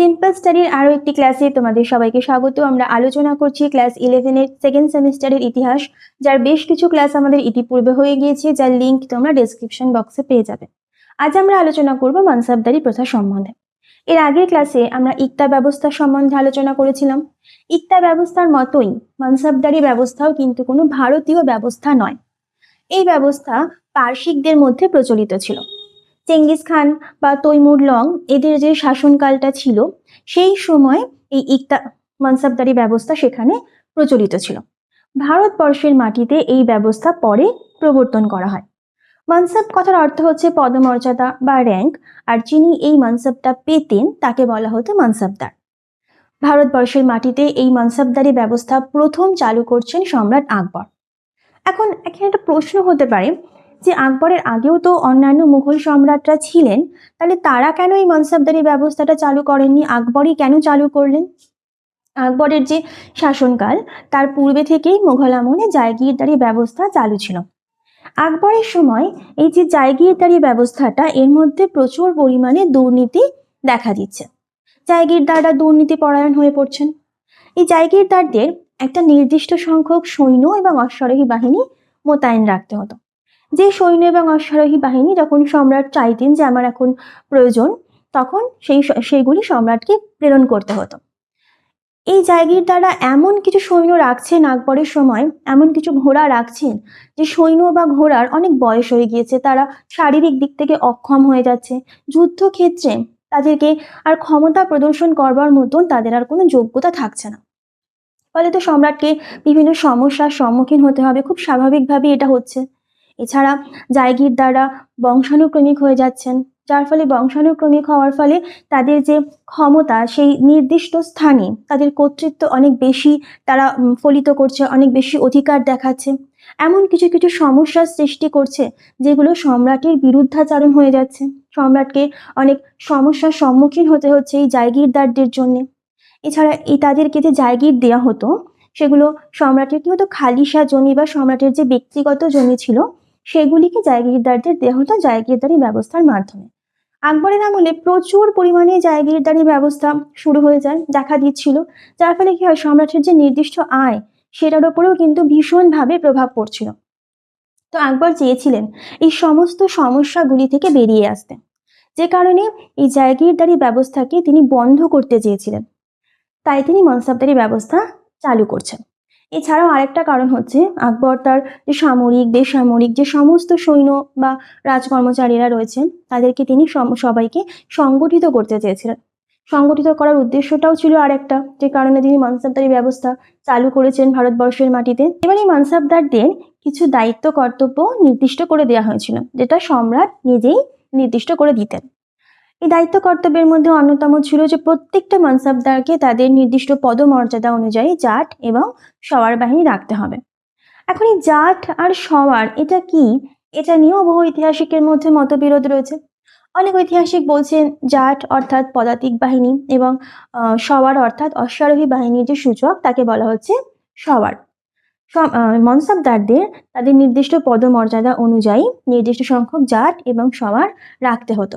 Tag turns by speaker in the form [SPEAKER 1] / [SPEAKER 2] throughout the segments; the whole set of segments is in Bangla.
[SPEAKER 1] সিম্পল স্টাডির আরও একটি ক্লাসে তোমাদের সবাইকে স্বাগত। আমরা আলোচনা করছি ক্লাস ইলেভেনের সেকেন্ড সেমিস্টারের ইতিহাস, যার বেশ কিছু ক্লাস আমাদের ইতিপূর্বে হয়ে গিয়েছে, যার লিঙ্ক তোমরা ডেসক্রিপশন বক্সে পেয়ে যাবে। আজ আমরা আলোচনা করব মানসাবদারি প্রথা সম্বন্ধে। এর আগের ক্লাসে আমরা ইকতা ব্যবস্থা সম্বন্ধে আলোচনা করেছিলাম। ইকতা ব্যবস্থার মতোই মানসাবদারি ব্যবস্থাও কিন্তু কোনো ভারতীয় ব্যবস্থা নয়। এই ব্যবস্থা পার্শিকদের মধ্যে প্রচলিত ছিল। চেঙ্গিস খান বা তৈমুর লং এদের যে শাসনকালটা ছিল, সেই সময় এই ইকতা, মানসাবদারি ব্যবস্থা সেখানে প্রচলিত ছিল। ভারতবর্ষের মাটিতে এই ব্যবস্থা পরে প্রবর্তন করা হয়। মানসাব কথার অর্থ হচ্ছে পদমর্যাদা বা র্যাঙ্ক আর যিনি এই মানসাবটা পেতেন তাকে বলা হতো মানসাবদার। ভারতবর্ষের মাটিতে এই মানসাবদারি ব্যবস্থা প্রথম চালু করছেন সম্রাট আকবর। এখন এখানে একটা প্রশ্ন হতে পারে যে আকবরের আগেও তো অন্যান্য মুঘল সম্রাটরা ছিলেন, তাহলে তারা কেন এই মনসাবদারি ব্যবস্থাটা চালু করেননি? আকবরই কেন চালু করলেন? আকবরের যে শাসনকাল, তার পূর্বে থেকেই মোঘল আমলে জায়গিরদারি ব্যবস্থা চালু ছিল। আকবরের সময় এই যে জায়গিরদারি ব্যবস্থাটা, এর মধ্যে প্রচুর পরিমাণে দুর্নীতি দেখা দিচ্ছে। জায়গিরদাররা দুর্নীতি পরায়ণ হয়ে পড়ছেন। এই জায়গিরদারদের একটা নির্দিষ্ট সংখ্যক সৈন্য এবং অশ্বারোহী বাহিনী মোতায়েন রাখতে হতো। যে সৈন্য এবং অশ্বারোহী বাহিনী যখন সম্রাট চাইতেন যে আমার এখন প্রয়োজন, তখন সেই সেইগুলি সম্রাটকে প্রেরণ করতে হতো। এই জায়গির দ্বারা এমন কিছু সৈন্য রাখছেন আকবরের সময়, এমন কিছু ঘোড়া রাখছেন যে সৈন্য বা ঘোড়ার অনেক বয়স হয়ে গিয়েছে, তারা শারীরিক দিক থেকে অক্ষম হয়ে যাচ্ছে। যুদ্ধক্ষেত্রে তাদেরকে আর ক্ষমতা প্রদর্শন করবার মতন তাদের আর কোনো যোগ্যতা থাকছে না। ফলে তো সম্রাটকে বিভিন্ন সমস্যার সম্মুখীন হতে হবে, খুব স্বাভাবিকভাবে এটা হচ্ছে। এছাড়া জায়গির দ্বারা বংশানুক্রমিক হয়ে যাচ্ছেন, যার ফলে বংশানুক্রমিক হওয়ার ফলে তাদের যে ক্ষমতা সেই নির্দিষ্ট স্থানে তাদের কর্তৃত্ব অনেক বেশি, তারা ফলিত করছে, অনেক বেশি অধিকার দেখাচ্ছে। এমন কিছু কিছু সমস্যার সৃষ্টি করছে যেগুলো সম্রাটের বিরুদ্ধাচারণ হয়ে যাচ্ছে। সম্রাটকে অনেক সমস্যার সম্মুখীন হতে হচ্ছে এই জায়গিরদারদের জন্য। এছাড়া এই তাদেরকে যে জায়গির দেওয়া হতো, সেগুলো সম্রাটের কি হতো খালিসা জমি বা সম্রাটের যে ব্যক্তিগত জমি ছিল সেগুলিকে জায়গিরদারদের দেওয়া হতো জায়গিরদারি ব্যবস্থার মাধ্যমে। আকবরের আমলে প্রচুর পরিমাণে জায়গিরদারি ব্যবস্থা শুরু হয়ে যায়, দেখা দিচ্ছিল, যার ফলে কি হয়, সম্রাটের যে নির্দিষ্ট আয়, সেটার ওপরেও কিন্তু ভীষণভাবে প্রভাব পড়ছিল। তো আকবর চেয়েছিলেন এই সমস্ত সমস্যাগুলি থেকে বেরিয়ে আসতে। যে কারণে এই জায়গিরদারি ব্যবস্থাকে তিনি বন্ধ করতে চেয়েছিলেন। তাই তিনি মনসাবদারি ব্যবস্থা চালু করছেন। এছাড়াও আরেকটা কারণ হচ্ছে আকবর তার যে সামরিক, বেসামরিক যে সমস্ত সৈন্য বা রাজকর্মচারীরা রয়েছেন, তাদেরকে তিনি সবাইকে সংগঠিত করতে চেয়েছিলেন। সংগঠিত করার উদ্দেশ্যটাও ছিল আরেকটা, যে কারণে তিনি মানসাবদারি ব্যবস্থা চালু করেছেন ভারতবর্ষের মাটিতে। এবার এই মানসাবদারদের কিছু দায়িত্ব, কর্তব্য নির্দিষ্ট করে দেওয়া হয়েছিল, যেটা সম্রাট নিজেই নির্দিষ্ট করে দিতেন। এই দায়িত্ব কর্তব্যের মধ্যে অন্যতম ছিল যে প্রত্যেকটা মানসাবদারকে তাদের নির্দিষ্ট পদমর্যাদা অনুযায়ী জাট এবং সওয়ার বাহিনী রাখতে হবে। এখন এই জাট আর সওয়ার, এটা কি? এটা নিয়েও বহু ঐতিহাসিকের মধ্যে মতবিরোধ রয়েছে। অনেক ঐতিহাসিক বলছেন জাট অর্থাৎ পদাতিক বাহিনী এবং সওয়ার অর্থাৎ অশ্বারোহী বাহিনীর যে সূচক, তাকে বলা হচ্ছে সওয়ার। মনসাবদারদের তাদের নির্দিষ্ট পদমর্যাদা অনুযায়ী নির্দিষ্ট সংখ্যক জাট এবং সওয়ার রাখতে হতো।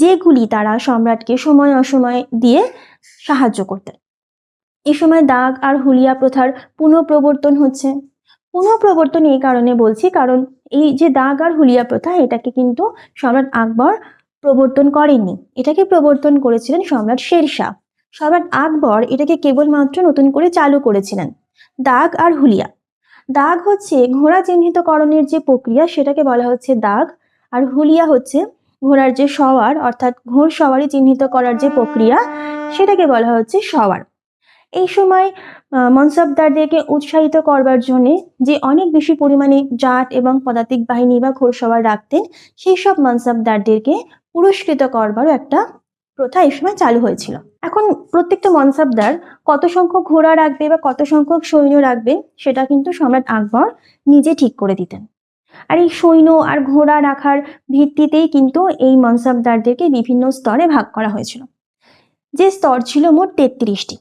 [SPEAKER 1] যেগুলি তারা সম্রাটকে সময় অসময় দিয়ে সাহায্য করতেন। এ সময় দাগ আর হুলিয়া প্রথার পুনঃপ্রবর্তন হচ্ছে। পুনঃপ্রবর্তন এই কারণে বলছি, কারণ এই যে দাগ আর হুলিয়া প্রথা, এটাকে কিন্তু সম্রাট আকবর প্রবর্তন করেননি। এটাকে প্রবর্তন করেছিলেন সম্রাট শেরশাহ। সম্রাট আকবর এটাকে কেবলমাত্র নতুন করে চালু করেছিলেন, দাগ আর হুলিয়া। দাগ হচ্ছে ঘোড়া চিহ্নিতকরণের যে প্রক্রিয়া, সেটাকে বলা হচ্ছে দাগ আর হুলিয়া হচ্ছে ঘোড়ার যে সওয়ার, অর্থাৎ ঘোড় সওয়ারি চিহ্নিত করার যে প্রক্রিয়া, সেটাকে বলা হচ্ছে সওয়ার। এই সময় মনসবদারদেরকে উৎসাহিত করবার জন্য যে অনেক বেশি পরিমাণে জাট এবং পদাতিক বাহিনী বা ঘোড়সওয়ার রাখতেন, সেই সব মনসবদারদেরকে পুরস্কৃত করবারও একটা প্রথা এই সময় চালু হয়েছিল। এখন প্রত্যেকটা মনসাবদার কত সংখ্যক ঘোড়া রাখবে বা কত সংখ্যক সৈন্য রাখবে, সেটা কিন্তু সম্রাট আকবর নিজে ঠিক করে দিতেন। আর এই সৈন্য আর ঘোড়া রাখার ভিত্তিতেই কিন্তু এই মনসাবদারদেরকে বিভিন্ন স্তরে ভাগ করা হয়েছিল। যে স্তর ছিল মোট তেত্রিশটি।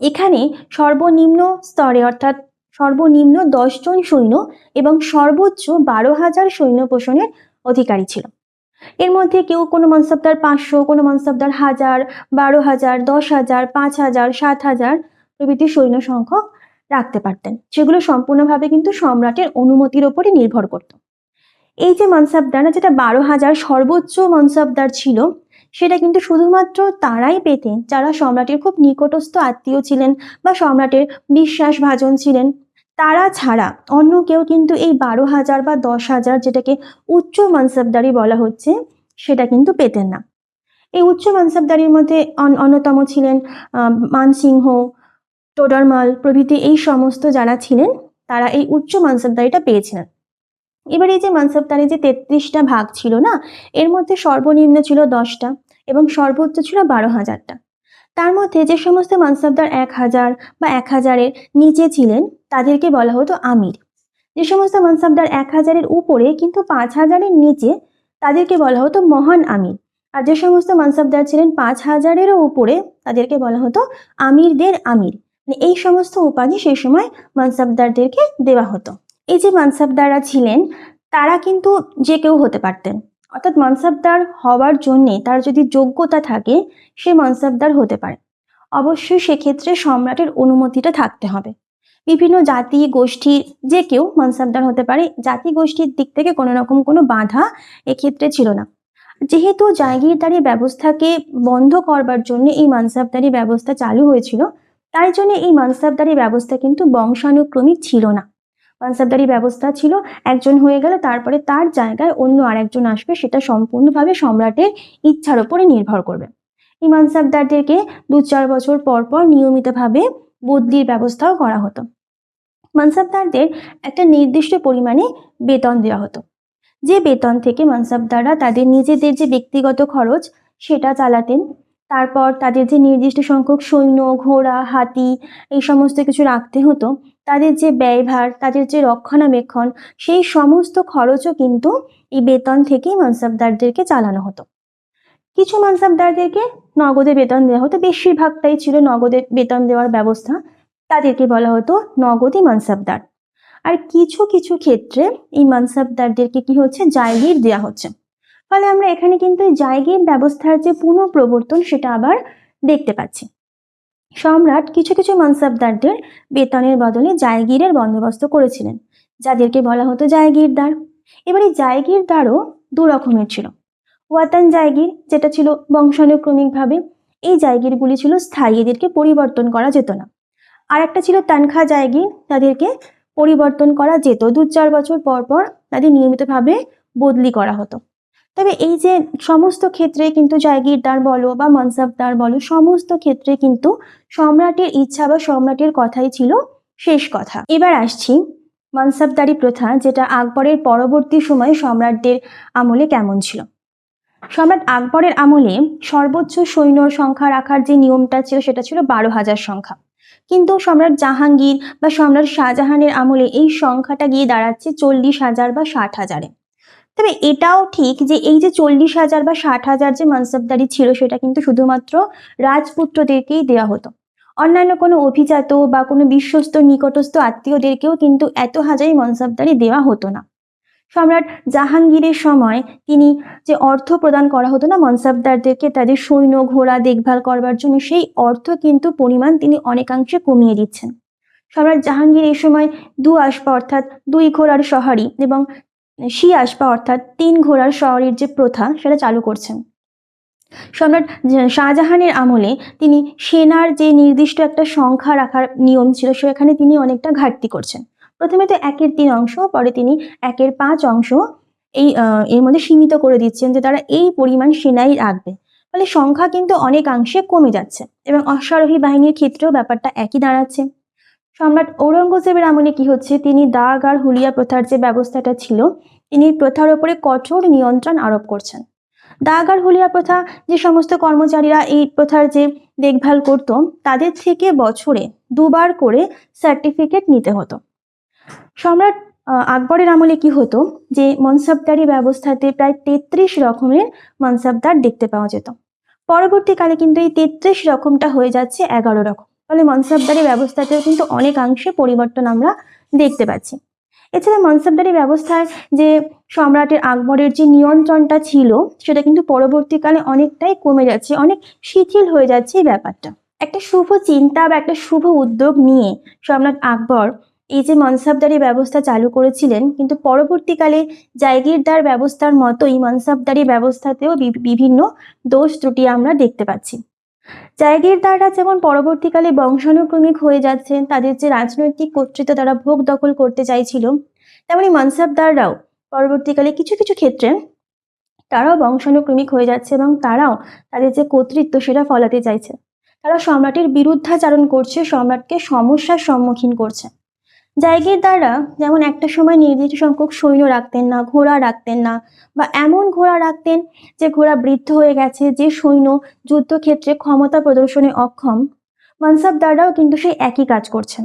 [SPEAKER 1] এখানে সর্বনিম্ন স্তরে অর্থাৎ সর্বনিম্ন দশজন সৈন্য এবং সর্বোচ্চ বারো হাজার সৈন্য পোষণের অধিকারী ছিল। এর মধ্যে কেউ কোনো মনসবদার পাঁচশো, কোনো মনসবদার হাজার, বারো হাজার, দশ হাজার, পাঁচ হাজার, সাত হাজার প্রভৃতি সৈন্য সংখ্যক রাখতে পারতেন। সেগুলো সম্পূর্ণভাবে কিন্তু সম্রাটের অনুমতির ওপরে নির্ভর করত। এই যে মনসাবদার যেটা বারো হাজার সর্বোচ্চ মনসাবদার ছিল, সেটা কিন্তু শুধুমাত্র তারাই পেতেন যারা সম্রাটের খুব নিকটস্থ আত্মীয় ছিলেন বা সম্রাটের বিশ্বাসভাজন ছিলেন। তারা ছাড়া অন্য কেউ কিন্তু এই বারো হাজার বা দশ হাজার, যেটাকে উচ্চ মানসাবদারি বলা হচ্ছে, সেটা কিন্তু পেতেন না। এই উচ্চ মানসাবদারির মধ্যে অন- অন্যতম ছিলেন মানসিংহ টোডরমাল প্রভৃতি এই সমস্ত যারা ছিলেন, তারা এই উচ্চ মানসাবদারিটা পেয়েছিলেন। এবার এই যে মানসাবদারি যে তেত্রিশটা ভাগ ছিল না, এর মধ্যে সর্বনিম্ন ছিল দশটা এবং সর্বোচ্চ ছিল বারো হাজারটা। তার মধ্যে যে সমস্ত মানসাবদার এক হাজার বা এক হাজারের নিচে ছিলেন, তাদেরকে বলা হতো আমির। যে সমস্ত মানসাবদার এক হাজারের উপরে কিন্তু পাঁচ হাজারের নিচে তাদেরকে বলা হতো মহান আমির। আর যে সমস্ত মানসাবদার ছিলেন, পাঁচ হাজারেরও উপরে তাদেরকে বলা হতো আমিরদের আমির। এই সমস্ত উপাধি সেই সময় মানসাবদারদেরকে দেওয়া হতো। এই যে মানসাবদাররা ছিলেন, তারা কিন্তু যে কেউ হতে পারতেন। অর্থাৎ মানসাবদার হওয়ার জন্যে তার যদি যোগ্যতা থাকে, সে মানসাবদার হতে পারে। অবশ্যই সেক্ষেত্রে সম্রাটের অনুমতিটা থাকতে হবে। বিভিন্ন জাতি গোষ্ঠীর যে কেউ মানসাবদার হতে পারে, জাতি গোষ্ঠীর দিক থেকে কোনো রকম কোনো বাধা এক্ষেত্রে ছিল না। যেহেতু জাগিরদারি ব্যবস্থাকে বন্ধ করবার জন্য এই মানসাবদারি ব্যবস্থা চালু হয়েছিল তাই জন্য এই মানসাবদারি ব্যবস্থা কিন্তু বংশানুক্রমিক ছিল না। মানসাবদারি ব্যবস্থা ছিল, একজন হয়ে গেল, তারপরে তার জায়গায় অন্য আরেকজন আসবে, সেটা সম্পূর্ণভাবে সম্রাটের ইচ্ছার উপরে নির্ভর করবে। এই মানসাবদারদেরকে দু চার বছর পর পর নিয়মিতভাবে বদলির ব্যবস্থাও করা হতো। মানসাবদারদের একটা নির্দিষ্ট পরিমাণে বেতন দেওয়া হতো। যে বেতন থেকে মানসাবদাররা তাদের নিজেদের যে ব্যক্তিগত খরচ, সেটা চালাতেন তারপর তাদের যে নির্দিষ্ট সংখ্যক সৈন্য, ঘোড়া, হাতি, এই সমস্ত কিছু রাখতে হতো, তাদের যে ব্যয়ভার, তাদের যে রক্ষণাবেক্ষণ, সেই সমস্ত খরচও কিন্তু এই বেতন থেকেই মানসাবদারদেরকে চালানো হতো। কিছু মানসাবদারদেরকে নগদে বেতন দেওয়া হতো, বেশিরভাগটাই ছিল নগদে বেতন দেওয়ার ব্যবস্থা, তাদেরকে বলা হতো নগদী মানসাবদার। আর কিছু কিছু ক্ষেত্রে এই মানসাবদারদেরকে কি হচ্ছে? জায়গির দেওয়া হচ্ছে। ফলে আমরা এখানে কিন্তু জায়গির ব্যবস্থার যে পুনঃপ্রবর্তন সেটা আবার দেখতে পাচ্ছি। সম্রাট কিছু কিছু মানসাবদারদের বেতনের বদলে জায়গিরের বন্দোবস্ত করেছিলেন, যাদেরকে বলা হতো জায়গিরদার। এবার এই জায়গিরদারও দু রকমের ছিল। ওয়াতান জায়গির, যেটা ছিল বংশানুক্রমিকভাবে এই জায়গিরগুলি ছিল স্থায়ী এদেরকে পরিবর্তন করা যেত না। আর একটা ছিল তানখা জায়গির, তাদেরকে পরিবর্তন করা যেত। দু চার বছর পর পর তাদের নিয়মিতভাবে বদলি করা হতো। তবে এই যে সমস্ত ক্ষেত্রে কিন্তু জায়গিরদার বলো বা মনসাবদার বলো, সমস্ত ক্ষেত্রে কিন্তু সম্রাটের ইচ্ছা বা সম্রাটের কথাই ছিল শেষ কথা। এবার আসছি মনসাবদারি প্রথা, যেটা আকবরের পরবর্তী সময়ে সম্রাটদের আমলে কেমন ছিল। সম্রাট আকবরের আমলে সর্বোচ্চ সৈন্য সংখ্যা রাখার যে নিয়মটা ছিল, সেটা ছিল বারো হাজার সংখ্যা। কিন্তু সম্রাট জাহাঙ্গীর বা সম্রাট শাহজাহানের আমলে এই সংখ্যাটা গিয়ে দাঁড়াচ্ছে চল্লিশ হাজার বা ষাট হাজারে। তবে এটাও ঠিক যে এই যে চল্লিশ হাজার বা ষাট হাজার যে মানসবদারি ছিল, সেটা কিন্তু শুধুমাত্র রাজপুত্রদেরকেই দেওয়া হতো। অন্যান্য কোনো অভিজাত বা কোনো বিশ্বস্ত, নিকটস্থ আত্মীয়দেরকেও কিন্তু এত হাজারই মনসবদারি দেওয়া হতো না। সম্রাট জাহাঙ্গীরের সময় তিনি যে অর্থ প্রদান করা হতো না মনসাবদারদেরকে, তাদের সৈন্য, ঘোড়া দেখভাল করবার জন্য, সেই অর্থ কিন্তু পরিমাণ তিনি অনেকাংশে কমিয়ে দিচ্ছেন। সম্রাট জাহাঙ্গীর এই সময় দু আসপা অর্থাৎ দুই ঘোড়ার সহারি এবং শি আসপা অর্থাৎ তিন ঘোড়ার সওয়ারির যে প্রথা সেটা চালু করছেন। সম্রাট শাহজাহানের আমলে তিনি সেনার যে নির্দিষ্ট একটা সংখ্যা রাখার নিয়ম ছিল, সেখানে তিনি অনেকটা ঘাটতি করছেন। প্রথমে তো একের তিন অংশ, পরে তিনি একের পাঁচ অংশ এই এর মধ্যে সীমিত করে দিচ্ছেন যে তারা এই পরিমাণ সেনাই রাখবে। ফলে সংখ্যা কিন্তু অনেকাংশে কমে যাচ্ছে এবং অশ্বারোহী বাহিনীর ক্ষেত্রেও ব্যাপারটা একই দাঁড়াচ্ছে। সম্রাট ঔরঙ্গজেবের আমলে কি হচ্ছে? তিনি দাগ আর হুলিয়া প্রথার যে ব্যবস্থাটা ছিল, তিনি প্রথার ওপরে কঠোর নিয়ন্ত্রণ আরোপ করছেন। দাগ আর হুলিয়া প্রথা যে সমস্ত কর্মচারীরা এই প্রথার যে দেখভাল করত, তাদের থেকে বছরে দুবার করে সার্টিফিকেট নিতে হতো। সম্রাট আকবরের আমলে কি হতো? যে মনসাবদারি ব্যবস্থাতে প্রায় তেত্রিশ রকমের মনসাবদার দেখতে পাওয়া যেত। পরবর্তীকালে কিন্তু এই তেত্রিশ রকমটা হয়ে যাচ্ছে এগারো রকম। ফলে মনসাবদারি ব্যবস্থাতেও কিন্তু অনেকাংশে পরিবর্তন আমরা দেখতে পাচ্ছি। এছাড়া মনসবদারি ব্যবস্থায় যে সম্রাটের আকবরের যে নিয়ন্ত্রণটা ছিল, সেটা কিন্তু পরবর্তীকালে অনেকটাই কমে যাচ্ছে, অনেক শিথিল হয়ে যাচ্ছে এই ব্যাপারটা। একটা শুভ চিন্তা বা একটা শুভ উদ্যোগ নিয়ে সম্রাট আকবর এই যে মনসাবদারি ব্যবস্থা চালু করেছিলেন, কিন্তু পরবর্তীকালে জায়গিরদার ব্যবস্থার মতোই মনসাবদারি ব্যবস্থাতেও বিভিন্ন দোষ ত্রুটি আমরা দেখতে পাচ্ছি। জায়গিরদাররা যেমন পরবর্তীকালে বংশানুক্রমিক হয়ে যাচ্ছেন, তাদের যে রাজনৈতিক কর্তৃত্ব তারা ভোগ দখল করতে চাইছিল, তেমনি মনসাবদাররাও পরবর্তীকালে কিছু কিছু ক্ষেত্রে তারাও বংশানুক্রমিক হয়ে যাচ্ছে এবং তারাও তাদের যে কর্তৃত্ব সেটা ফলাতে চাইছে। তারা সম্রাটের বিরুদ্ধাচারণ করছে, সম্রাটকে সমস্যার সম্মুখীন করছে। জায়গিরদাররা যেমন একটা সময় নির্দিষ্ট সংখ্যক সৈন্য রাখতেন না, ঘোড়া রাখতেন না বা এমন ঘোড়া রাখতেন যে ঘোড়া বৃদ্ধ হয়ে গেছে, যে সৈন্য যুদ্ধক্ষেত্রে ক্ষমতা প্রদর্শনে অক্ষম মানসাবদাররাও কিন্তু সেই একই কাজ করছেন।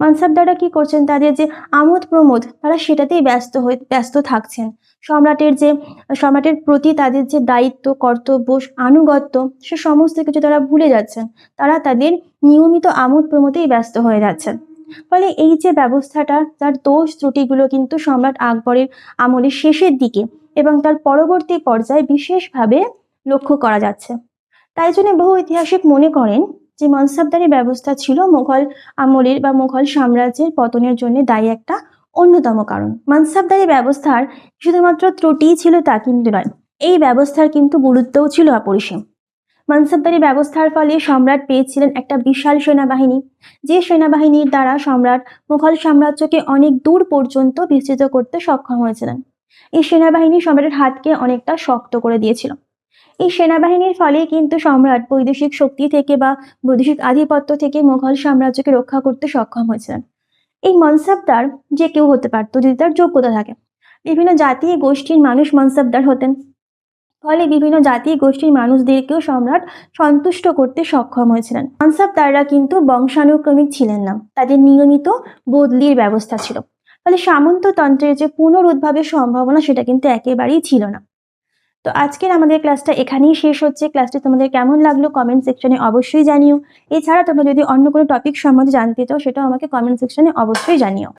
[SPEAKER 1] মানসাবদাররা কি করছেন? তাদের যে আমোদ প্রমোদ, তারা সেটাতেই ব্যস্ত হয়ে, ব্যস্ত থাকছেন। সম্রাটের যে, সম্রাটের প্রতি তাদের যে দায়িত্ব, কর্তব্য, আনুগত্য, সে সমস্ত কিছু তারা ভুলে যাচ্ছেন। তারা তাদের নিয়মিত আমোদ প্রমোদেই ব্যস্ত হয়ে যাচ্ছেন। ফলে এই যে ব্যবস্থাটা, তার দোষ ত্রুটিগুলো কিন্তু সম্রাট আকবরের আমলের শেষের দিকে এবং তার পরবর্তী পর্যায়ে বিশেষভাবে লক্ষ্য করা যাচ্ছে। তাই জন্য বহু ঐতিহাসিক মনে করেন যে মনসাবদারি ব্যবস্থা ছিল মুঘল আমলের বা মুঘল সাম্রাজ্যের পতনের জন্য দায়ী একটা অন্যতম কারণ। মানসাবদারি ব্যবস্থার শুধুমাত্র ত্রুটিই ছিল তা কিন্তু নয়, এই ব্যবস্থার কিন্তু গুরুত্বও ছিল অপরিসীম। মানসাবদারি ব্যবস্থার ফলে সম্রাট পেয়েছিলেন একটা বিশাল সেনাবাহিনী, যে সেনাবাহিনীর দ্বারা সম্রাট মুঘল সাম্রাজ্যকে অনেক দূর পর্যন্ত বিস্তৃত করতে সক্ষম হয়েছিলেন। এই সেনাবাহিনী সম্রাটের হাতকে অনেকটা শক্ত করে দিয়েছিল। এই সেনাবাহিনীর ফলে কিন্তু সম্রাট বৈদেশিক শক্তি থেকে বা বৈদেশিক আধিপত্য থেকে মুঘল সাম্রাজ্যকে রক্ষা করতে সক্ষম হয়েছিলেন। এই মনসাবদার যে কেউ হতে পারতো যদি তার যোগ্যতা থাকে। বিভিন্ন জাতি গোষ্ঠীর মানুষ মনসাবদার হতেন। ফলে বিভিন্ন জাতি গোষ্ঠীর মানুষদেরকেও সম্রাট সন্তুষ্ট করতে সক্ষম হয়েছিলেন। মনসাবদাররা কিন্তু বংশানুক্রমিক ছিলেন না, তাদের নিয়মিত বদলির ব্যবস্থা ছিল। ফলে সামন্ততন্ত্রের যে পুনরুদ্ভাবের সম্ভাবনা, সেটা কিন্তু একেবারেই ছিল না। তো আজকের আমাদের ক্লাসটা এখানেই শেষ হচ্ছে। ক্লাসটি তোমাদের কেমন লাগল কমেন্ট সেকশনে অবশ্যই জানিও। এছাড়া তোমরা যদি অন্য কোনো টপিক সম্বন্ধে জানতে চাও, সেটাও আমাকে কমেন্ট সেকশনে অবশ্যই জানিও।